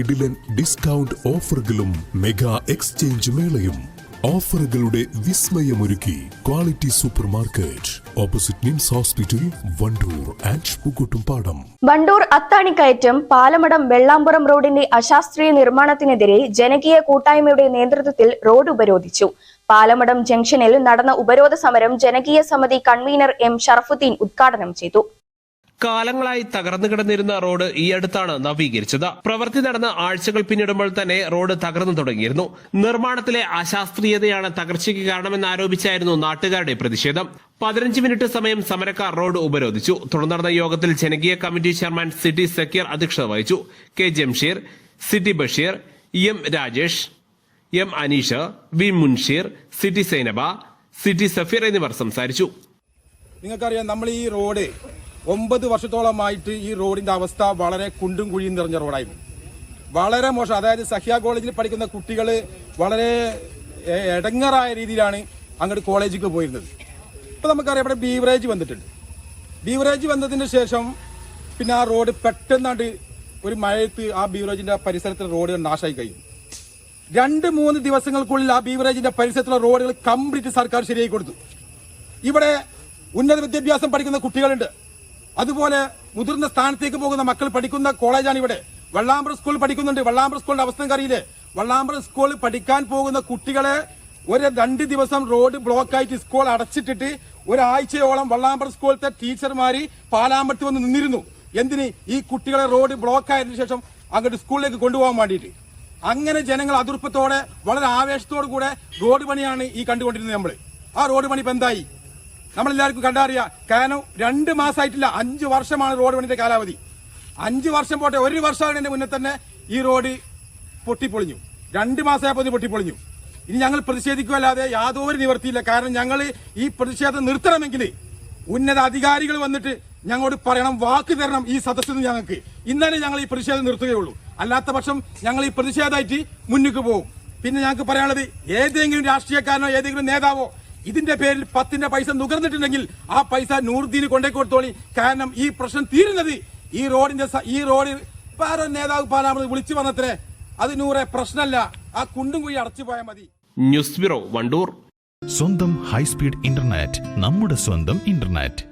കിടിലൻ ഡിസ്കൗണ്ട് ഓഫറുകളും mega exchange മേളയും. ഓഫറുകളുടെ വിസ്മയമൊരുക്കി quality super market opposite NIMS hospital Wandoor and Pookkottumpadam Wandoor Athanikkayattam Palamadam Vellampuram റോഡിന്റെ അശാസ്ത്രീയ നിർമ്മാണത്തിനെതിരെ ജനകീയ കൂട്ടായ്മയുടെ നേതൃത്വത്തിൽ റോഡ് ഉപരോധിച്ചു. പാലമടം ജംഗ്ഷനിൽ നടന്ന ഉപരോധ സമരം ജനകീയ സമിതി കൺവീനർ എം ഷറഫുദ്ദീൻ ഉദ്ഘാടനം ചെയ്തു. കാലങ്ങളായി തകർന്നു കിടന്നിരുന്ന റോഡ് ഈ അടുത്താണ് നവീകരിച്ചത്. പ്രവൃത്തി നടന്ന ആഴ്ചകൾ പിന്നിടുമ്പോൾ തന്നെ റോഡ് തകർന്നു തുടങ്ങിയിരുന്നു. നിർമ്മാണത്തിലെ അശാസ്ത്രീയതയാണ് തകർച്ചയ്ക്ക് കാരണമെന്ന് ആരോപിച്ചായിരുന്നു നാട്ടുകാരുടെ പ്രതിഷേധം. പതിനഞ്ച് മിനിറ്റ് സമയം സമരക്കാർ റോഡ് ഉപരോധിച്ചു. തുടർന്ന് യോഗത്തിൽ ജനകീയ കമ്മിറ്റി ചെയർമാൻ സിറ്റി സക്കീർ അധ്യക്ഷത വഹിച്ചു. K Jamsheer city Basheer M Rajesh M Aneesh V Munsheer city Sainaba city Safeer എന്നിവർ സംസാരിച്ചു. നിങ്ങൾക്കറിയാം നമ്മൾ ഈ റോഡ് ഒമ്പത് വർഷത്തോളമായിട്ട് ഈ റോഡിന്റെ അവസ്ഥ വളരെ കുണ്ടും കുഴിയും നിറഞ്ഞ റോഡായിരുന്നു. വളരെ മോശം. അതായത് സഹ്യ കോളേജിൽ പഠിക്കുന്ന കുട്ടികൾ വളരെ ഇടങ്ങറായ രീതിയിലാണ് അങ്ങോട്ട് കോളേജിലേക്ക് പോയിരുന്നത്. ഇപ്പോൾ നമുക്കറിയാം ഇവിടെ ബീവറേജ് വന്നിട്ടുണ്ട്. ബീവറേജ് വന്നതിന് ശേഷം പിന്നെ ആ റോഡ് പെട്ടെന്നാണ്ട് ഒരു മഴയത്ത് ആ ബീവറേജിന്റെ പരിസരത്തിലെ റോഡുകൾ നാശമായി കഴിഞ്ഞു. രണ്ട് മൂന്ന് ദിവസങ്ങൾക്കുള്ളിൽ ആ ബീവറേജിന്റെ പരിസരത്തുള്ള റോഡുകൾ കംപ്ലീറ്റ് സർക്കാർ ശരിയായി കൊടുത്തു. ഇവിടെ ഉന്നത വിദ്യാഭ്യാസം പഠിക്കുന്ന കുട്ടികളുണ്ട്. അതുപോലെ മുതിർന്ന സ്ഥാനത്തേക്ക് പോകുന്ന മക്കൾ പഠിക്കുന്ന കോളേജാണ് ഇവിടെ. വള്ളാമ്പ്ര സ്കൂൾ പഠിക്കുന്നുണ്ട്. വള്ളാമ്പ്ര സ്കൂളിന്റെ അവസ്ഥ അറിയില്ലേ? വള്ളാമ്പ്ര സ്കൂളിൽ പഠിക്കാൻ പോകുന്ന കുട്ടികളെ ഒരു രണ്ട് ദിവസം റോഡ് ബ്ലോക്ക് ആയിട്ട് സ്കൂൾ അടച്ചിട്ടിട്ട് ഒരാഴ്ചയോളം വള്ളാമ്പ്ര സ്കൂളിലത്തെ ടീച്ചർമാര് പാലാമ്പട്ടി വന്ന് നിന്നിരുന്നു. എന്തിന്? ഈ കുട്ടികളെ റോഡ് ബ്ലോക്ക് ആയതിനു ശേഷം അങ്ങോട്ട് സ്കൂളിലേക്ക് കൊണ്ടുപോകാൻ വേണ്ടിയിട്ട്. അങ്ങനെ ജനങ്ങൾ അതിർപ്പത്തോടെ വളരെ ആവേശത്തോടു കൂടെ റോഡ് പണിയാണ് ഈ കണ്ടുകൊണ്ടിരുന്നത് നമ്മൾ ആ റോഡ് പണി ഇപ്പൊ എന്തായി? നമ്മളെല്ലാവർക്കും കണ്ടറിയാം കാരണം രണ്ട് മാസമായിട്ടില്ല അഞ്ച് വർഷമാണ് റോഡ് പണിയുടെ കാലാവധി. അഞ്ച് വർഷം പോട്ടെ ഒരു വർഷമായതിന്റെ മുന്നേ തന്നെ ഈ റോഡ് പൊട്ടിപ്പൊളിഞ്ഞു. രണ്ട് മാസമായപ്പോൾ പൊട്ടിപ്പൊളിഞ്ഞു. ഇനി ഞങ്ങൾ പ്രതിഷേധിക്കുകയല്ലാതെ യാതൊരു നിവർത്തിയില്ല കാരണം ഞങ്ങൾ ഈ പ്രതിഷേധം നിർത്തണമെങ്കിൽ ഉന്നത അധികാരികൾ വന്നിട്ട് ഞങ്ങളോട് പറയണം വാക്ക് തരണം ഈ സദസ്സിൽ നിന്ന് ഞങ്ങൾക്ക്. ഇന്നലെ ഞങ്ങൾ ഈ പ്രതിഷേധം നിർത്തുകയുള്ളൂ. അല്ലാത്ത പക്ഷം ഞങ്ങൾ ഈ പ്രതിഷേധമായിട്ട് മുന്നിട്ട് പോകും. പിന്നെ ഞങ്ങൾക്ക് പറയാനുള്ളത് ഏതെങ്കിലും രാഷ്ട്രീയക്കാരനോ ഏതെങ്കിലും നേതാവോ ഇതിന്റെ പേരിൽ പത്തിന്റെ പൈസ നുകർന്നിട്ടുണ്ടെങ്കിൽ ആ പൈസ നൂറുദ്ദീന് കൊണ്ടേ കൊടുത്തോളി കാരണം ഈ പ്രശ്നം തീരുന്നത് ഈ റോഡിന്റെ ഈ റോഡിൽ വേറെ നേതാവ് പാലാമത് വിളിച്ചു വന്നത്രേ അത് നൂറെ പ്രശ്നമല്ല. ആ കുണ്ടും കുഴി അടച്ചു പോയാൽ മതി. News bureau Wandoor. സ്വന്തം ഹൈസ്പീഡ് ഇന്റർനെറ്റ് നമ്മുടെ സ്വന്തം ഇന്റർനെറ്റ്.